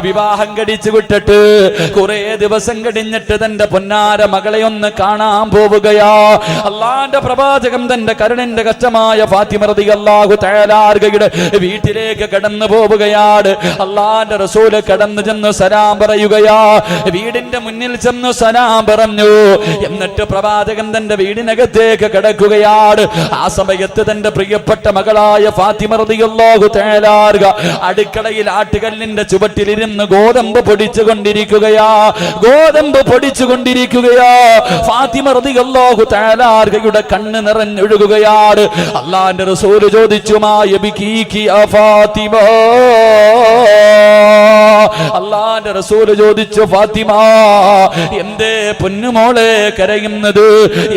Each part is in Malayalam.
വിവാഹം കടിച്ചു വിട്ടിട്ട് കുറെ ദിവസം കഴിഞ്ഞിട്ട് തന്റെ പൊന്നാര മകളെ ഒന്ന് കാണാൻ പോവുകയാ. അല്ലാന്റെ പ്രവാചകം തന്റെ കരുണന്റെ കച്ചമായ ഫാത്തിമറതി അള്ളാഹു തയ്യാലാർഗയുടെ വീട്ടിലേക്ക് കടന്നു പോവുകയാണ്. അള്ളാന്റെ റസൂൽ കടന്നു ചെന്ന് സലാം പറയുകയാ. വീടിന്റെ മുന്നിൽ ചെന്ന് സലാം പറഞ്ഞു. എന്നിട്ട് പ്രവാചകൻ തന്റെ വീടിനകത്തേക്ക് കിടക്കുകയാണ്. ആ സമയത്ത് തന്റെ പ്രിയപ്പെട്ട മകളായ ഫാത്തിമറതി അല്ലാഹു തേലാർക അടുക്കളയിൽ ആട്ടുകല്ലിന്റെ ചുവട്ടിലിരുന്ന് ഗോതമ്പ് പൊടിച്ചു കൊണ്ടിരിക്കുകയാ ഗോതമ്പ് പൊടിച്ചു കൊണ്ടിരിക്കുകയാ ഫാത്തിമറതിയല്ലാഹു തേലാർഗയുടെ കണ്ണ് നിറഞ്ഞൊഴുകുകയാണ്. അള്ളാന്റെ റസൂൽ ചോദിച്ചു ഫാത്തിമ? അള്ളാന്റെ റസൂൽ ചോദിച്ചു ഫാത്തിമ എന്തേ പൊന്നുമോളെ കരയുന്നത്?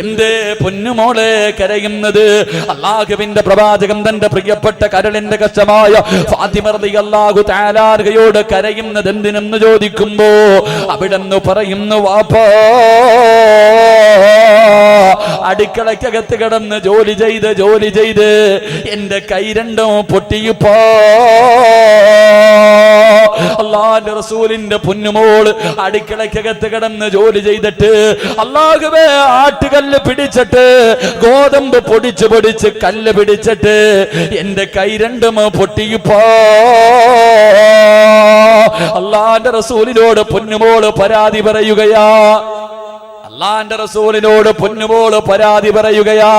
എന്തേ പൊന്നുമോളെ കരയുന്നത്? അള്ളാഹുവിന്റെ പ്രവാചകൻ തന്റെ പ്രിയപ്പെട്ട കരളിന്റെ കഷ്ടമായ ഫാത്തിമർദി അള്ളാഹു താലാർഗയോട് കരയുന്നത് എന്തിനെന്ന് ചോദിക്കുമ്പോ അവിടെന്ന് പറയുന്നു വാപ്പാ അടുക്കളക്കകത്ത് കിടന്ന് ജോലി ചെയ്ത് ജോലി ചെയ്ത് എന്റെ കൈ രണ്ടും പൊട്ടിയപ്പോ അള്ളാന്റെ റസൂലിന്റെ പൊന്നുമോൾ അടുക്കളക്കകത്ത് കിടന്ന് ജോലി ചെയ്തിട്ട് അള്ളാഹുവേ ആട്ടുകല്ല് പിടിച്ചിട്ട് ഗോതമ്പ് പൊടിച്ച് പൊടിച്ച് കല്ല് പിടിച്ചിട്ട് എന്റെ കൈ രണ്ടും പൊട്ടിയിപ്പോ. അള്ളാന്റെ റസൂലിനോട് പൊന്നുമോൾ പരാതി പറയുകയാ. അള്ളാന്റെ റസൂലിനോട് പൊന്നുപോൾ പരാതി പറയുകയാ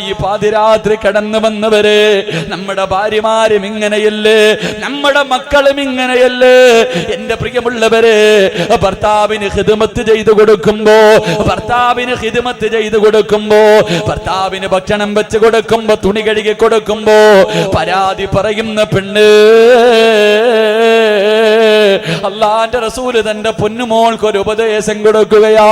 ഈ പാതിരാത്രി കടന്നു വന്നവര് നമ്മുടെ ഭാര്യമാരും ഇങ്ങനെയല്ലേ നമ്മുടെ മക്കളും ഇങ്ങനെയല്ലേ എന്റെ പ്രിയമുള്ളവര് ഭർത്താവിന് ഹിതമത്ത് ചെയ്തു കൊടുക്കുമ്പോ ഭർത്താവിന് ഹിതമത്ത് ചെയ്തു കൊടുക്കുമ്പോ ഭർത്താവിന് ഭക്ഷണം വെച്ച് കൊടുക്കുമ്പോ തുണി കഴുകി കൊടുക്കുമ്പോ പരാതി പറയുന്ന പെണ്ണ് അള്ളാന്റെ റസൂൽ തന്റെ പൊന്നുമോൾക്ക് ഒരു ഉപദേശം കൊടുക്കുകയാ.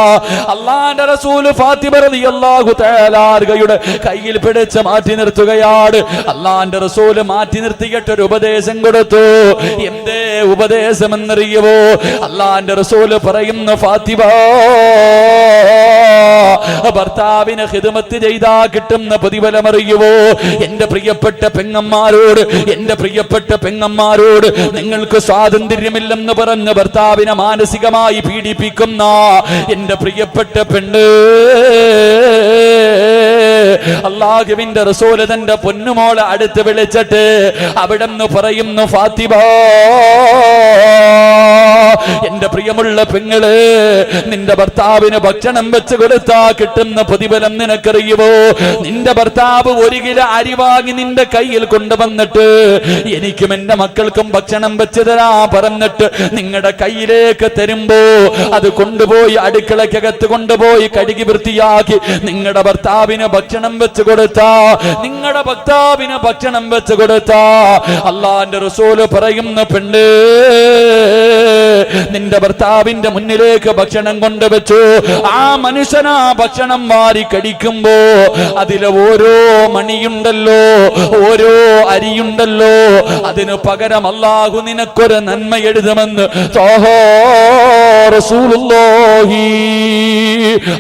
അള്ളാന്റെ റസൂൽ ഫാത്തിമ റളിയല്ലാഹു തആലാർഗയുടെ കയ്യിൽ പിടിച്ച് മാറ്റി നിർത്തുകയാണ്. അള്ളാന്റെ റസൂൽ മാറ്റി നിർത്തിയിട്ട് ഒരു ഉപദേശം കൊടുത്തു. എന്തേ ഉപദേശം എന്നറിയുവോ അള്ളാന്റെ റസൂൽ പറയുന്നു ഫാത്തിമ ഭർത്താവിന് ഹിതമത്ത് ചെയ്താ കിട്ടുന്ന പ്രതിഫലമറിയുവോ? എന്റെ പ്രിയപ്പെട്ട പെങ്ങന്മാരോട് എന്റെ പ്രിയപ്പെട്ട പെങ്ങന്മാരോട് നിങ്ങൾക്ക് സ്വാതന്ത്ര്യമില്ലെന്ന് പറഞ്ഞ് ഭർത്താവിനെ മാനസികമായി പീഡിപ്പിക്കുന്ന എന്റെ പ്രിയപ്പെട്ട പെണ്ണ്. അള്ളാഹുവിന്റെ റസൂൽ തന്റെ പൊന്നുമോളെ അടുത്ത് വിളിച്ചിട്ട് അവിടെ നിന്ന് പറയുന്നു ഫാത്തിമ എന്റെ പ്രിയമുള്ള പെങ്ങൾ നിന്റെ ഭർത്താവിന് ഭക്ഷണം വെച്ച് കൊടുത്താ കിട്ടുന്ന പ്രതിഫലം നിനക്കറിയുമോ നിന്റെ ഭർത്താവ് ഒരു കിലോ അരി വാങ്ങി നിന്റെ കയ്യിൽ കൊണ്ടുവന്നിട്ട് എനിക്കും എന്റെ മക്കൾക്കും ഭക്ഷണം വെച്ച് തരാ പറഞ്ഞിട്ട് നിങ്ങളുടെ കയ്യിലേക്ക് തരുമ്പോ അത് കൊണ്ടുപോയി അടുക്കളക്കകത്ത് കൊണ്ടുപോയി കഴുകി വൃത്തിയാക്കി നിങ്ങളുടെ ഭർത്താവിന് ഭക്ഷണം വെച്ച് കൊടുത്താ നിങ്ങളുടെ ഭർത്താവിന് ഭക്ഷണം വെച്ച് കൊടുത്താ. അള്ളാന്റെ റസൂൽ പറയുന്ന പെണ്ണ് നിന്റെ ഭർത്താവിന്റെ മുന്നിലേക്ക് ഭക്ഷണം കൊണ്ടുവച്ചു. ആ മനുഷ്യനാ ഭക്ഷണം വാരി കടിക്കുമ്പോ അതിലെ ഓരോ മണിയുണ്ടല്ലോ ഓരോ അരിയുണ്ടല്ലോ. അതിന് പകരം അല്ലാഹു നിനക്കൊരു നന്മ എഴുതുമെന്ന്. റസൂലുള്ളാഹി.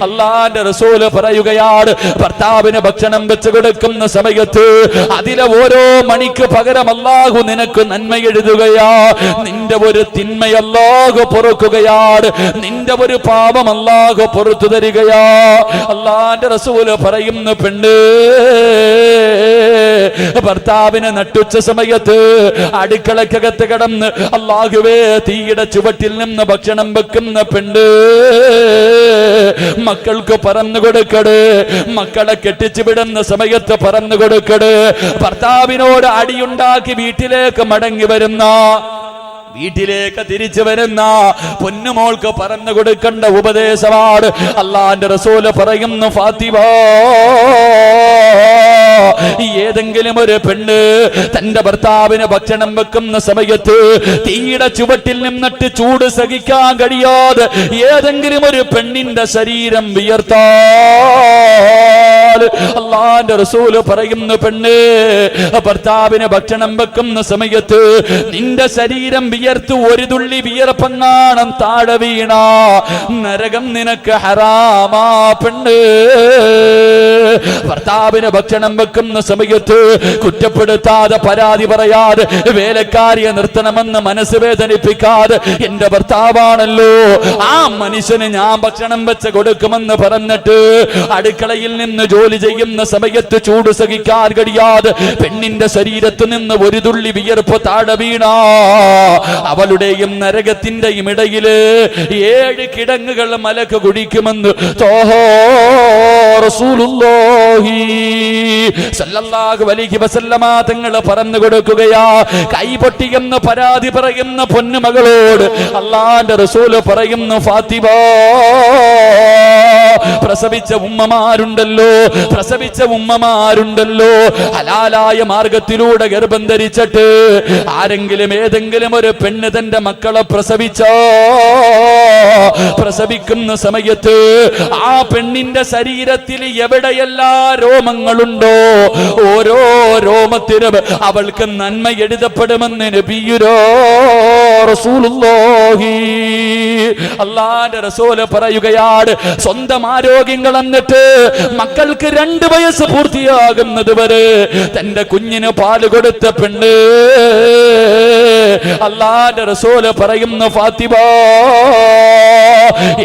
അള്ളാന്റെ റസൂൽ പറയുകയാണ് ഭർത്താവിന് ഭക്ഷണം വെച്ച് കൊടുക്കുന്ന സമയത്ത് അതിലെ ഓരോ മണിക്ക് പകരം അല്ലാഹു നിനക്ക് നന്മ എഴുതുകയാ. നിന്റെ ഒരു തിന്മ അല്ലാഹു പൊറുക്കുകയാണ് നിന്റെ ഒരു പാപം അല്ലാഹു പൊറത്തു തരികയാ. അള്ളാന്റെ റസൂൽ പറയുന്ന പെണ്ണ് ഭർത്താവിനെ നട്ടുച്ച സമയത്ത് അടുക്കളക്കകത്ത് കിടന്ന് അള്ളാഹുവേ തീയുടെ ചുവട്ടിൽ നിന്ന് ഭക്ഷണം വെക്കുന്ന പെണ്ണ് മക്കൾക്ക് പറന്നു കൊടുക്കട്. മക്കളെ കെട്ടിച്ചു വിടുന്ന സമയത്ത് പറന്നു കൊടുക്കട്. ഭർത്താവിനോട് അടിയുണ്ടാക്കി വീട്ടിലേക്ക് മടങ്ങി വരുന്ന വീട്ടിലേക്ക് തിരിച്ചു വരുന്ന പൊന്നുമോൾക്ക് പറഞ്ഞു കൊടുക്കേണ്ട ഉപദേശമാണ്. അള്ളാന്റെ റസൂൽ പറയുന്നു ഫാത്തിമ ഏതെങ്കിലും ഒരു പെണ്ണ് തന്റെ ഭർത്താവിന് ഭക്ഷണം വെക്കുന്ന സമയത്ത് തീയുടെ ചുവട്ടിൽ നിന്നിട്ട് ചൂട് സഹിക്കാൻ കഴിയാതെ ഏതെങ്കിലും ഒരു പെണ്ണിന്റെ ശരീരം വിയർത്താ അള്ളാന്റെ റസൂൽ പറയുന്നു പെണ്ണ് ഭർത്താവിന് ഭക്ഷണം വെക്കുന്ന സമയത്ത് നിന്റെ ശരീരം വിയർത്ത് ഒരു തുള്ളി വിയർപ്പങ്ങാണം താഴെ വീണ. നരകം നിനക്ക് ഹറാമാ പെണ്ണ്. ഭർത്താവിന് ഭക്ഷണം വെക്കുന്ന സമയത്ത് കുറ്റപ്പെടുത്താതെ പരാതി പറയാതെ വേലക്കാരിയെ നിർത്തണമെന്ന് മനസ്സ് വേദനിപ്പിക്കാതെ എന്റെ ഭർത്താവാണല്ലോ ആ മനുഷ്യന് ഞാൻ ഭക്ഷണം വെച്ച് കൊടുക്കുമെന്ന് പറഞ്ഞിട്ട് അടുക്കളയിൽ നിന്ന് ജോലി ചെയ്യുന്ന സമയത്ത് ചൂട് സഹിക്കാൻ കഴിയാതെ പെണ്ണിന്റെ ശരീരത്ത് നിന്ന് ഒരു തുള്ളി വിയർപ്പ് താഴെ വീണ. അവളുടെയും നരകത്തിന്റെയും ഇടയിൽ ഏഴ് കിടങ്ങുകൾ മലക്ക് കുടിക്കുമെന്ന് തോഹോ തങ്ങൾ പറഞ്ഞു കൊടുക്കുകയാ. കൈപൊട്ടിയെന്ന് പരാതി പറയുന്ന പൊന്നുമകളോട് അള്ളാന്റെ റസൂൽ പറയുന്നു ഫാത്തിമ പ്രസവിച്ച ഉമ്മമാരുണ്ടല്ലോ പ്രസവിച്ച ഉമ്മമാരുണ്ടല്ലോ. ഹലാലായ മാർഗത്തിലൂടെ ഗർഭം ധരിച്ചിട്ട് ആരെങ്കിലും ഏതെങ്കിലും ഒരു പെണ്ണ് തന്റെ മക്കളെ പ്രസവിച്ചോ? പ്രസവിക്കുന്ന സമയത്ത് ആ പെണ്ണിന്റെ ശരീരത്തിൽ എവിടെയെല്ലാം രോമങ്ങളുണ്ടോ? ഓരോ രോമത്തിനും അവൾക്ക് നന്മ എഴുതപ്പെടുമെന്ന് നബിയുരോ അള്ളാന്റെ റസൂൽ പറയുകയാണ് സ്വന്തം ആരോഗ്യങ്ങൾ എന്നിട്ട് മക്കൾക്ക് രണ്ട് വയസ്സ് പൂർത്തിയാകുന്നത് വരെ തന്റെ കുഞ്ഞിന് പാൽ കൊടുത്ത പെണ്ണ് അള്ളാന്റെ റസൂൽ പറയുന്നു ഫാത്തിമ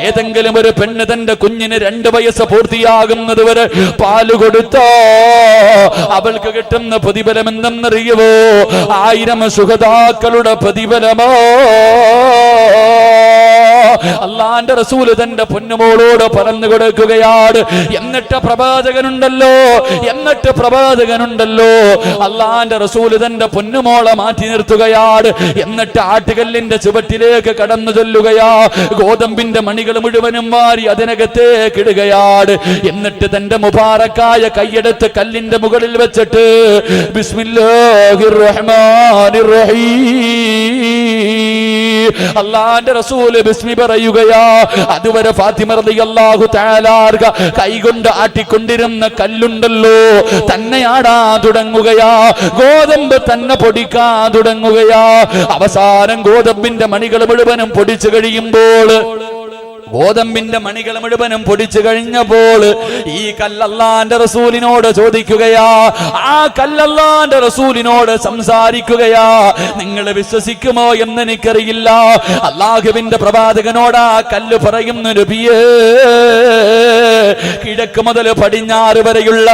ഏതെങ്കിലും ഒരു പെണ്ണ് തന്റെ കുഞ്ഞിന് രണ്ട് വയസ്സ് പൂർത്തിയാകുന്നത് വരെ പാൽ കൊടുത്തോ? അവൾക്ക് കിട്ടുന്ന പ്രതിഫലം എന്തെന്നറിയുവോ ആയിരം സുഖതാക്കളുടെ പ്രതിഫലമോ? അള്ളാന്റെ റസൂൽ തന്റെ പൊന്നുമോളോട് പറന്നു കൊടുക്കുകയാണ്. എന്നിട്ട് പ്രവാചകനുണ്ടല്ലോ എന്നിട്ട് പ്രവാചകനുണ്ടല്ലോ. അള്ളാന്റെ റസൂൽ തന്റെ പൊന്നുമോളെ മാറ്റി നിർത്തുകയാണ്. എന്നിട്ട് ആട്ടുകല്ലിന്റെ ചുവട്ടിലേക്ക് കടന്നു ചൊല്ലുകയാ. ഗോതമ്പിന്റെ മണികൾ മുഴുവനും മാറി അതിനകത്തേക്ക് ഇടുകയാണ്. എന്നിട്ട് തന്റെ മുബാറക്കായ കൈയെടുത്ത് കല്ലിന്റെ മുകളിൽ വെച്ചിട്ട് ബിസ്മില്ലാഹിർ റഹ്മാനിർ റഹീം. അള്ളാന്റെ റസൂൽ ബിസ്മി പറയുകയാ അതുവരെ ഫാത്തിമ റളിയല്ലാഹു തആലാർക കൈകൊണ്ട് ആട്ടിക്കൊണ്ടിരുന്ന കല്ലുണ്ടല്ലോ തന്നെ ആടാൻ തുടങ്ങുകയാ ഗോതമ്പ് തന്നെ പൊടിക്കാൻ തുടങ്ങുകയാ. അവസാനം ഗോതമ്പിന്റെ മണികൾ മുഴുവനും പൊടിച്ചു കഴിയുമ്പോൾ ഗോതമ്പിന്റെ മണികൾ മുഴുവനും പൊടിച്ചു കഴിഞ്ഞപ്പോൾ ഈ കല്ലല്ലാന്റെ റസൂലിനോട് ചോദിക്കുകയാ ആ കല്ലല്ലാന്റെ റസൂലിനോട് സംസാരിക്കുകയാ നിങ്ങൾ വിശ്വസിക്കുമോ എന്ന് എനിക്കറിയില്ല. അള്ളാഹുവിന്റെ പ്രവാചകനോട് ആ കല്ല് പറയുന്നു കിഴക്ക് മുതൽ പടിഞ്ഞാറ് വരെയുള്ള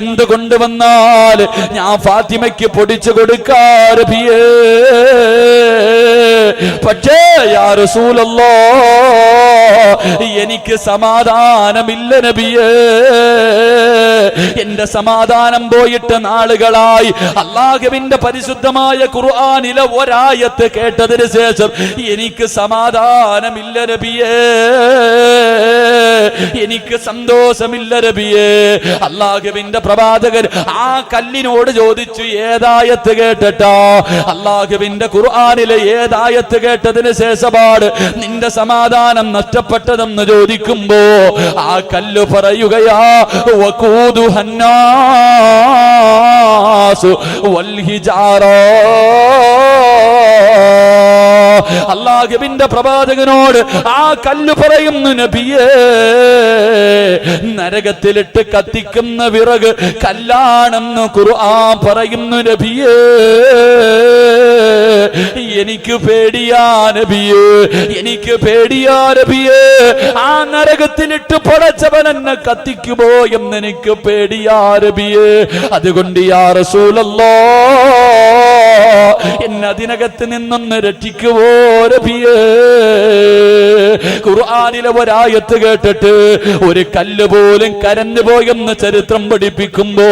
എന്ത് കൊണ്ടുവന്നാൽ ഞാൻ ഫാത്തിമയ്ക്ക് പൊടിച്ചു കൊടുക്കാ നബിയേ. പക്ഷേ യാ റസൂലല്ലോ എനിക്ക് സമാധാനമില്ല നബിയേ. എന്റെ സമാധാനം പോയിട്ട് നാളുകളായി അള്ളാഹുവിന്റെ പരിശുദ്ധമായ ഖുർആനിലെ ഒരായത്ത് കേട്ടതിന് ശേഷം എനിക്ക് സമാധാനമില്ല നബിയേ. എനിക്ക് സന്തോഷമില്ല നബിയേ. അള്ളാഹുവിന്റെ പ്രവാചകൻ ആ കല്ലിനോട് ചോദിച്ചു ഏതായത്ത് കേട്ടിട്ടാ? അള്ളാഹുവിന്റെ ഖുർആനിലെ ഏതായത്ത് കേട്ടതിന് ശേഷമാണ് നിന്റെ സമാധാനം നഷ്ടപ്പെട്ടതെന്ന് ചോദിക്കുമ്പോ ആ കല്ല് പറയുകയാ അള്ളാഹുവിന്റെ പ്രവാചകനോട് ആ കല്ല് പറയുന്നു നബിയേ നരകത്തിലിട്ട് കത്തിക്കുന്ന വിറക് കല്ലാണെന്ന് ഖുർആൻ പറയുന്നു നബിയേ. എനിക്ക് പേടിയാ നബിയേ. എനിക്ക് പേടിയാ നബിയേ. ആ നരകത്തിലിട്ട് പൊടച്ചവൻ എന്നെ കത്തിക്കുമോ എന്ന് എനിക്ക് പേടിയാ നബിയേ. അതുകൊണ്ട് യാ റസൂലല്ലോ എന്നെ അതിനകത്ത് നിന്നൊന്ന് രക്ഷിക്കുവോ ഖുർആാനിലെ ഒരായത്ത് കേട്ടിട്ട് ഒരു കല്ല് പോലും കരഞ്ഞു പോയെന്ന് ചരിത്രം പഠിപ്പിക്കുമ്പോ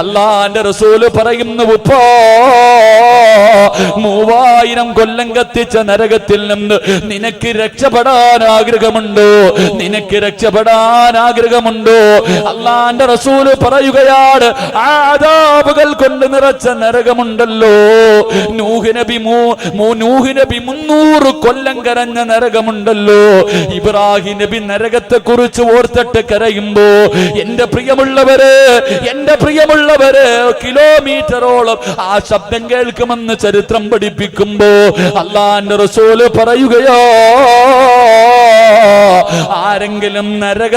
അള്ളാന്റെ റസൂൽ പറയുന്നു മൂവായിരം കൊല്ലം കത്തിച്ച നരകത്തിൽ നിന്ന് നിനക്ക് രക്ഷപ്പെടാൻ ആഗ്രഹമുണ്ടോ? നിനക്ക് രക്ഷപ്പെടാൻ ആഗ്രഹമുണ്ടോ? അള്ളാന്റെ റസൂൽ പറയുകയാണ് ആദാബുകൾ കൊണ്ട് നിറച്ച നരകമുണ്ടല്ലോ. നൂഹ് നബി നൂഹ് നബി മുന്നൂറ് കൊല്ലം കരഞ്ഞ നരകമുണ്ടല്ലോ. ഇബ്രാഹിം നബി നരകത്തെ കുറിച്ച് ഓർത്തിട്ട് കരയുമ്പോ എന്റെ പ്രിയമുള്ളവര് എന്റെ പ്രിയമുള്ളവര് കിലോമീറ്ററോളം ആ ശബ്ദം കേൾക്കുമെന്ന് ചരിത്രം പഠിപ്പിക്കുമ്പോ അള്ളാന്റെ റസൂൽ പറയുകയോ ആരെങ്കിലും നരക